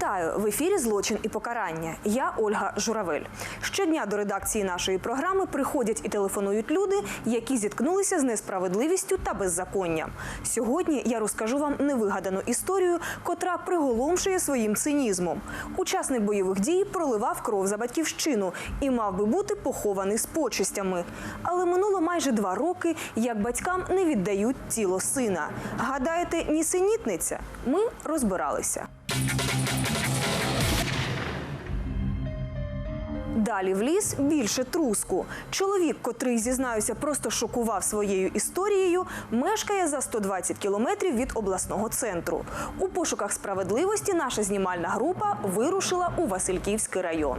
Вітаю в ефірі Злочин і покарання. Я Ольга Журавель. Щодня до редакції нашої програми приходять і телефонують люди, які зіткнулися з несправедливістю та беззаконням. Сьогодні я розкажу вам невигадану історію, котра приголомшує своїм цинізмом. Учасник бойових дій проливав кров за батьківщину і мав би бути похований з почестями. Але минуло майже два роки, як батькам не віддають тіло сина. Гадаєте, нісенітниця? Ми розбиралися. Далі в ліс більше труску. Чоловік, котрий зізнаюся, просто шокував своєю історією, мешкає за 120 кілометрів від обласного центру. У пошуках справедливості наша знімальна група вирушила у Васильківський район.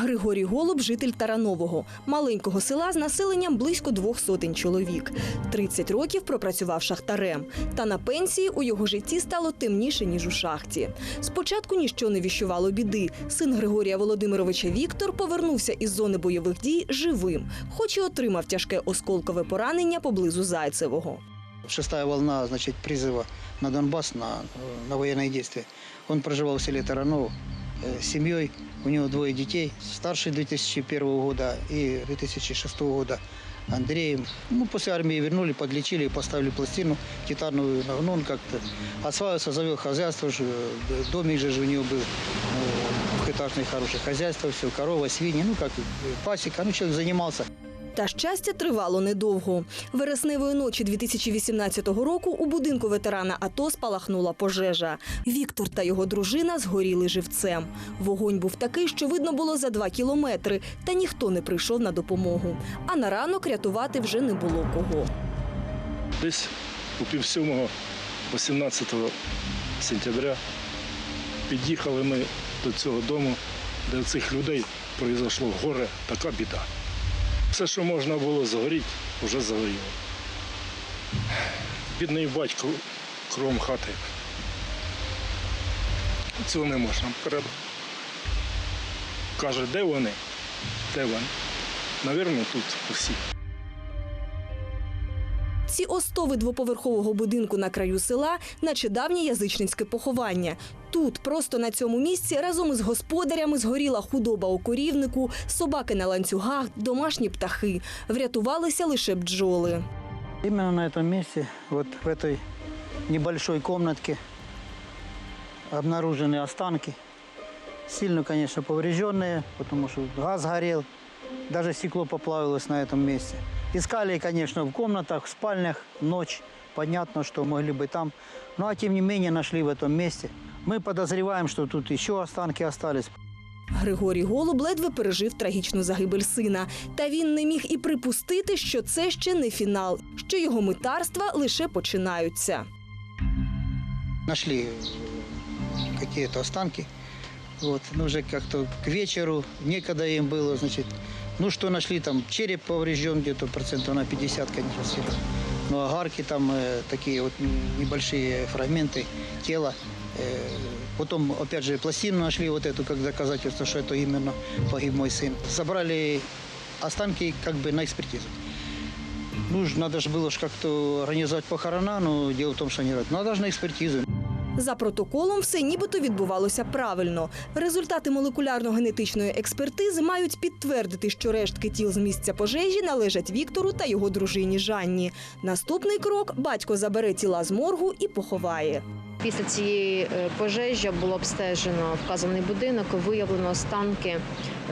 Григорій Голуб, житель Таранового, маленького села з населенням близько двох сотень чоловік. 30 років пропрацював шахтарем. Та на пенсії у його житті стало темніше, ніж у шахті. Спочатку ніщо не віщувало біди. Син Григорія Володимировича Віктор повернувся із зони бойових дій живим, хоч і отримав тяжке осколкове поранення поблизу Зайцевого. Шестая волна, значит, призыва на Донбасс, на, на военные действия. Он проживал в селе Тараново э, с семьей. У него двое детей. Старший 2001 года и 2006 года Андреем. Ну, после армии вернули, подлечили, поставили пластину титановую. Ну, он как-то осваивался, завел хозяйство. ж, э, Домик же ж у него был э, двухэтажное хорошее хозяйство, все, корова, свиньи, ну, как э, пасека. Ну, человек занимался. Та щастя тривало недовго. Вересневої ночі 2018 року у будинку ветерана АТО спалахнула пожежа. Віктор та його дружина згоріли живцем. Вогонь був такий, що видно було за два кілометри, та ніхто не прийшов на допомогу. А на ранок рятувати вже не було кого. Десь у півсьомого 18 сентября під'їхали ми до цього дому, де цих людей пройшло горе, така біда. Все, що можна було згоріти, вже загоріло. Бідний батько кровом хати. Цього не можна. передати. Каже, де вони? Де вони? Навірно, тут усі. Ці остови двоповерхового будинку на краю села, наче давнє язичницьке поховання. Тут, просто на цьому місці, разом із господарями згоріла худоба у корівнику, собаки на ланцюгах, домашні птахи. Врятувалися лише бджоли. Именно на этом месте, вот в этой небольшой комнатке, обнаружены останки. Сильно, конечно, поврежденные, потому что газ горел, даже стекло поплавилось на этом месте. Искали, конечно, в комнатах, в спальнях, ночь. Понятно, что могли бы там. Ну, а тем не менее нашли в этом месте. Мы подозреваем, что тут еще останки остались. Григорій Голуб ледве пережив трагічну загибель сина. Та він не міг і припустити, що це ще не фінал, що його митарства лише починаються. Нашли э, какие-то останки. Вот, ну, уже как-то к вечеру некогда им было, значит, ну, что нашли, там, череп поврежден где-то процентов на 50, конечно, сильно. Ну, огарки там э, такие вот небольшие фрагменты тела. Э, потом, опять же, пластину нашли вот эту, как доказательство, что это именно погиб мой сын. Собрали останки как бы на экспертизу. Ну, надо же было как-то организовать похорона, но дело в том, что они говорят, надо же на экспертизу. За протоколом все нібито відбувалося правильно. Результати молекулярно-генетичної експертизи мають підтвердити, що рештки тіл з місця пожежі належать Віктору та його дружині Жанні. Наступний крок батько забере тіла з моргу і поховає. Після цієї е, пожежі було обстежено вказаний будинок, виявлено останки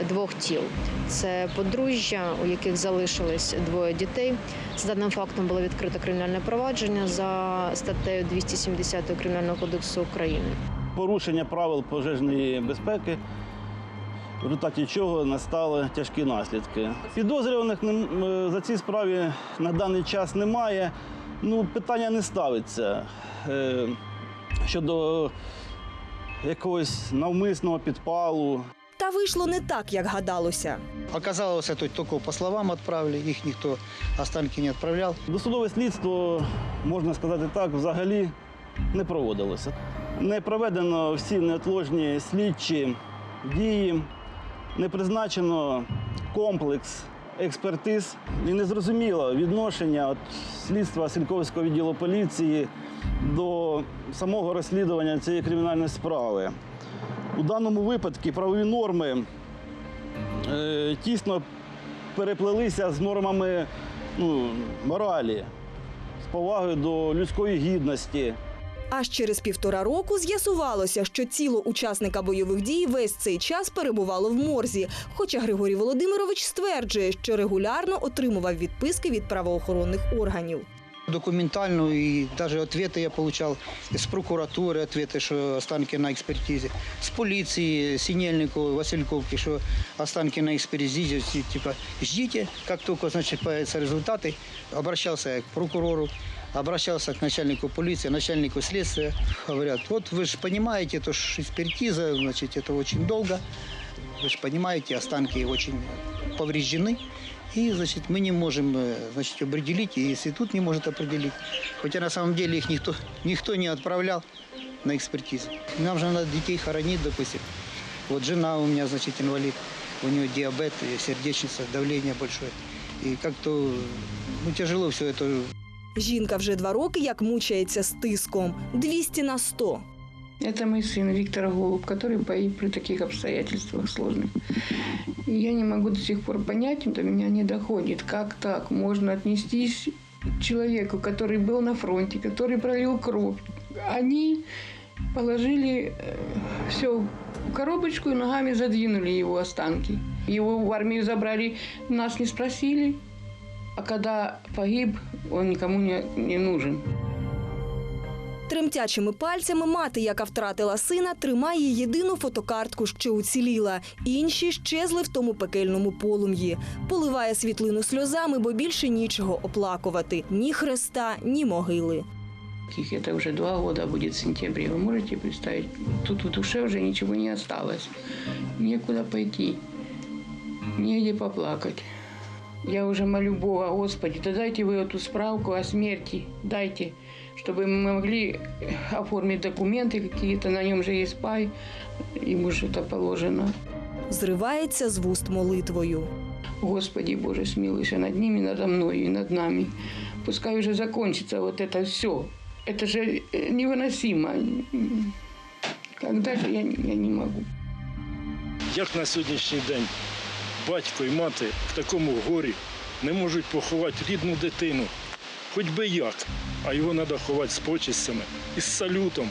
двох тіл. Це подружжя, у яких залишились двоє дітей. З даним фактом було відкрито кримінальне провадження за статтею 270 Кримінального кодексу України. порушення правил пожежної безпеки, в результаті чого настали тяжкі наслідки. Підозрюваних е, за цій справі на даний час немає. Ну, питання не ставиться е, щодо якогось навмисного підпалу. Та вийшло не так, як гадалося. Оказалось, это только по словам отправили, их никто останки не отправлял. Досудове слідство, можна сказати так, взагалі не проводилося. Не проведено всі неотложні слідчі дії, не призначено комплекс експертиз і не зрозуміло відношення от, слідства Сільковського відділу поліції до самого розслідування цієї кримінальної справи. У даному випадку правові норми е, тісно переплелися з нормами ну, моралі, з повагою до людської гідності. Аж через півтора року з'ясувалося, що тіло учасника бойових дій весь цей час перебувало в морзі. Хоча Григорій Володимирович стверджує, що регулярно отримував відписки від правоохоронних органів. Документальную и даже ответы я получал из прокуратуры, ответы, что останки на экспертизе. С полиции, Синельниковой, Васильковки, что останки на экспертизе. И, Типа, ждите, как только, значит, появятся результаты. Обращался я к прокурору, Обращался к начальнику полиции, начальнику следствия. Говорят, вот вы же понимаете, то что экспертиза, значит, это очень долго. Вы же понимаете, останки очень повреждены. И, значит, мы не можем, э, значит, определить, и институт не может определить. Хотя на самом деле их никто, никто не отправлял на экспертизу. Нам же надо детей хоронить, допустим. Вот жена у меня, значит, инвалид. У нее диабет, сердечница, давление большое. И как-то ну, тяжело все это Жінка вже два роки як мучається з тиском 200 на 100. Это мой сын Виктор Голуб, который погиб при таких обстоятельствах сложных. И я не могу до сих пор понять, до меня не доходит, как так можно отнестись к человеку, который был на фронте, который пролил кровь. Они положили все в коробочку и ногами задвинули его останки. Его в армию забрали, нас не спросили. А когда погиб, он никому не, не нужен. Тремтячими пальцями мати, яка втратила сина, тримає єдину фотокартку, що уціліла. Інші щезли в тому пекельному полум'ї. Поливає світлину сльозами, бо більше нічого оплакувати ні хреста, ні могили. Таких это уже два года будет в сентябре. Вы можете представить? Тут в душе уже ничего не осталось. Некуда пойти. Негде поплакать. Я уже молю Бога, Господи, да дайте вы эту справку о смерти, дайте, чтобы мы могли оформить документы какие-то, на нем же есть пай, ему же это положено. Зривається з вуст молитвою. Господи Боже, смилуйся над ними, надо мною и над нами. Пускай уже закончится вот это все. Это же э, невыносимо. Когда же я, я не могу. Як на сьогоднішній день батько і мати в такому горі не можуть поховати рідну дитину, хоч би як, а його треба ховати з почестями і з салютом.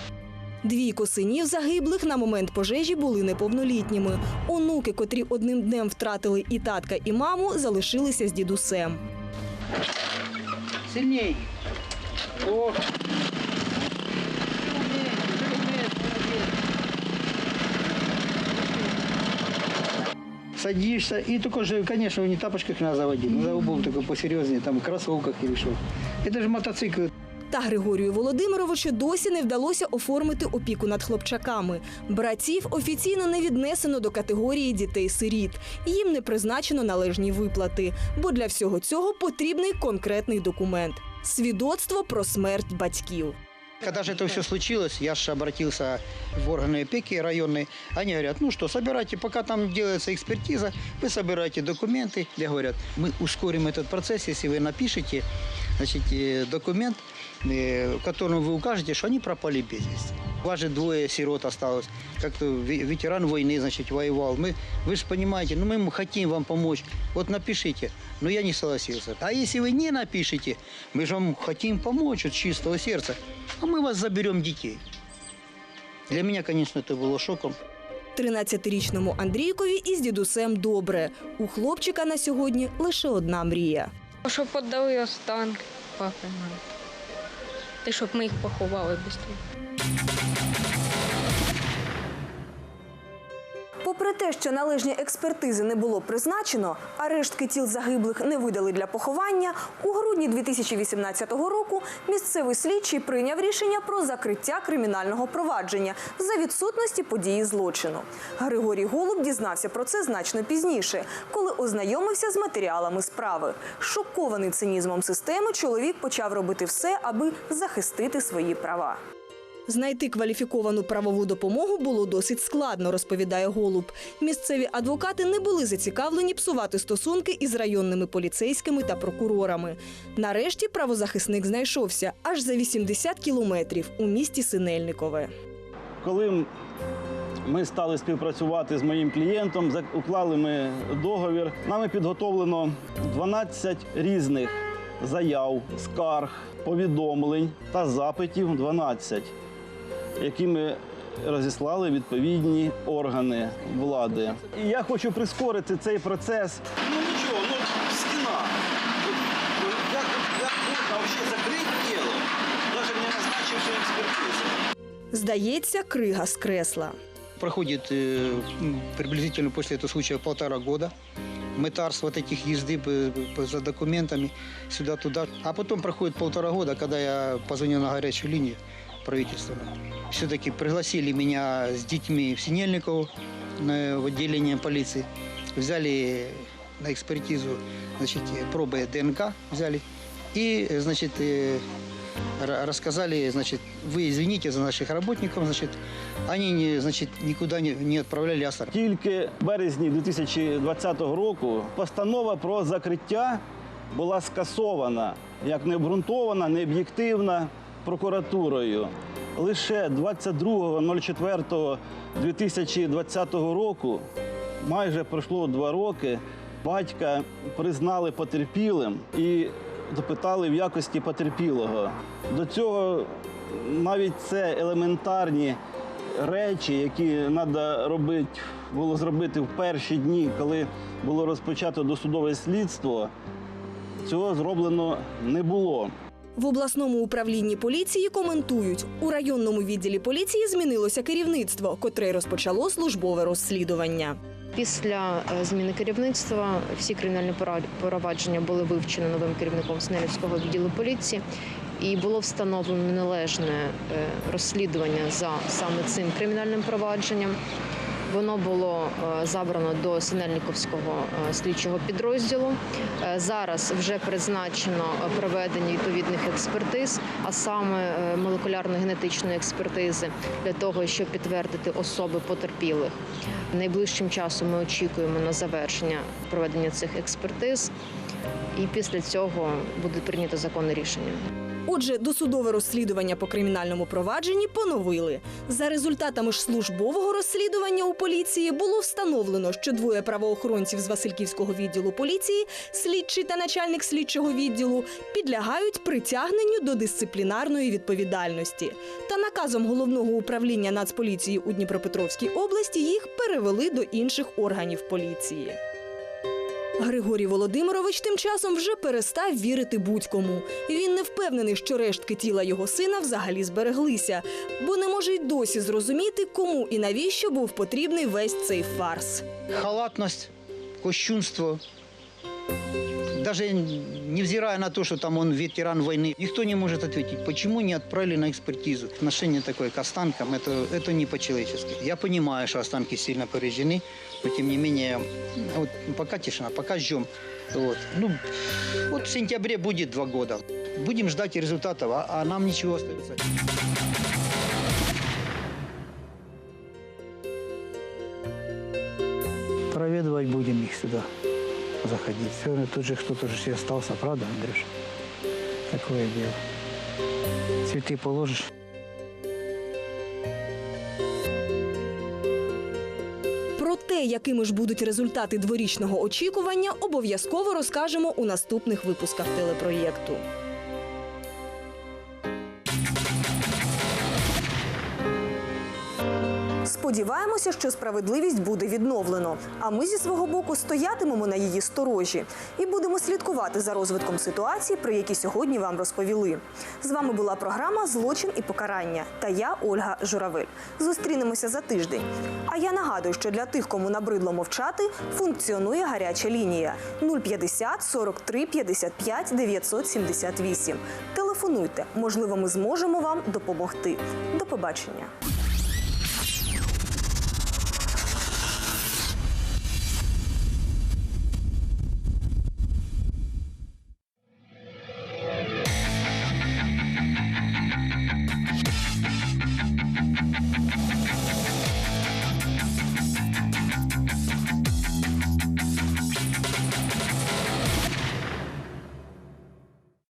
Двійко синів загиблих на момент пожежі були неповнолітніми. Онуки, котрі одним днем втратили і татка, і маму, залишилися з дідусем. Сильней. О! Садишься, и только же, конечно, не тапочках надо заводить, надо обувь такой посерьезнее, там, кроссовках или что. Это же мотоцикл. Та Григорію Володимировичу досі не вдалося оформити опіку над хлопчаками. Братів офіційно не віднесено до категорії дітей-сиріт. Їм не призначено належні виплати, бо для всього цього потрібний конкретний документ свідоцтво про смерть батьків. Когда же это все случилось, я же обратился в органы опеки районные. Они говорят, ну что, собирайте, пока там делается экспертиза, вы собираете документы. Я говорят, мы ускорим этот процесс, если вы напишете значит, э, документ, э, в котором вы укажете, что они пропали без вести. У вас же двое сирот осталось. Как-то ве- ветеран войны, значит, воевал. Мы, вы же понимаете, ну мы ему хотим вам помочь. Вот напишите. Но я не согласился. А если вы не напишете, мы же вам хотим помочь от чистого сердца, а мы вас заберем детей. Для меня, конечно, это было шоком. 13-річному Андрійкові із дідусем добре. У хлопчика на сьогодні лише одна мрія. Щоб подали останки папи мами. І щоб ми їх поховали швидко. Попри те, що належні експертизи не було призначено, а рештки тіл загиблих не видали для поховання, у грудні 2018 року місцевий слідчий прийняв рішення про закриття кримінального провадження за відсутності події злочину. Григорій Голуб дізнався про це значно пізніше, коли ознайомився з матеріалами справи. Шокований цинізмом системи, чоловік почав робити все, аби захистити свої права. Знайти кваліфіковану правову допомогу було досить складно, розповідає Голуб. Місцеві адвокати не були зацікавлені псувати стосунки із районними поліцейськими та прокурорами. Нарешті правозахисник знайшовся аж за 80 кілометрів у місті Синельникове. Коли ми стали співпрацювати з моїм клієнтом, уклали ми договір. Нами підготовлено 12 різних заяв, скарг, повідомлень та запитів 12, які ми розіслали відповідні органи влади. І я хочу прискорити цей процес. Ну ничего, ну стена. Вот, ну, Як, як можна вообще закрити дело, даже не назначивши експертизу? Здається, крига скресла. Проходит э, м, приблизительно после этого случая полтора года мытарств вот этих езды п- п- за документами сюда-туда. А потом проходит полтора года, когда я позвонил на горячую линию правительственную. Все-таки пригласили меня с детьми в Синельниково на- в отделение полиции. Взяли на экспертизу значит, пробы ДНК взяли. И, э, значит, э, ра- рассказали, значит, вы извините за наших работников, значит, они, не, значит, никуда не, не отправляли Астар. Тільки в березні 2020 року постанова про закриття була скасована як необґрунтована, необ'єктивна прокуратурою. Лише 22.04.2020 року, майже пройшло два роки, батька признали потерпілим і допитали в якості потерпілого. До цього навіть це елементарні речі, які треба робити, було зробити в перші дні, коли було розпочато досудове слідство, цього зроблено не було. В обласному управлінні поліції коментують, у районному відділі поліції змінилося керівництво, котре розпочало службове розслідування. Після е, зміни керівництва всі кримінальні провадження були вивчені новим керівником Снелівського відділу поліції, і було встановлено належне е, розслідування за саме цим кримінальним провадженням. Воно було е, забрано до Синельниковського е, слідчого підрозділу. Е, Зараз вже призначено проведення відповідних експертиз, а саме молекулярно-генетичної експертизи для того, щоб підтвердити особи потерпілих. Найближчим часом ми очікуємо на завершення проведення цих експертиз, і після цього буде прийнято законне рішення. Отже, досудове розслідування по кримінальному провадженні поновили. За результатами ж службового розслідування у поліції було встановлено, що двоє правоохоронців з Васильківського відділу поліції, слідчий та начальник слідчого відділу, підлягають притягненню до дисциплінарної відповідальності. Та наказом головного управління Нацполіції у Дніпропетровській області їх перевели до інших органів поліції. Григорій Володимирович тим часом вже перестав вірити будь-кому. Він не впевнений, що рештки тіла його сина взагалі збереглися, бо не може й досі зрозуміти, кому і навіщо був потрібний весь цей фарс. Халатність, кощунство. Даже невзирая на то, что там он ветеран войны, никто не может ответить, почему не отправили на экспертизу. Отношение такое к останкам, это, это не по-человечески. Я понимаю, что останки сильно повреждены, но тем не менее, вот, пока тишина, пока ждем. Вот. Ну, вот в сентябре будет два года. Будем ждать результатов, а, а нам ничего остается. Проведывать будем их сюда заходить. Все равно тут же кто-то же остался, правда, Андрюш? Такое дело. Цветы положишь. Про те, якими ж будуть результати дворічного очікування, обов'язково розкажемо у наступних випусках телепроєкту. Сподіваємося, що справедливість буде відновлено. А ми зі свого боку стоятимемо на її сторожі і будемо слідкувати за розвитком ситуації, про які сьогодні вам розповіли. З вами була програма Злочин і покарання та я, Ольга Журавель. Зустрінемося за тиждень. А я нагадую, що для тих, кому набридло мовчати, функціонує гаряча лінія 050 43 55 978. Телефонуйте, можливо, ми зможемо вам допомогти. До побачення.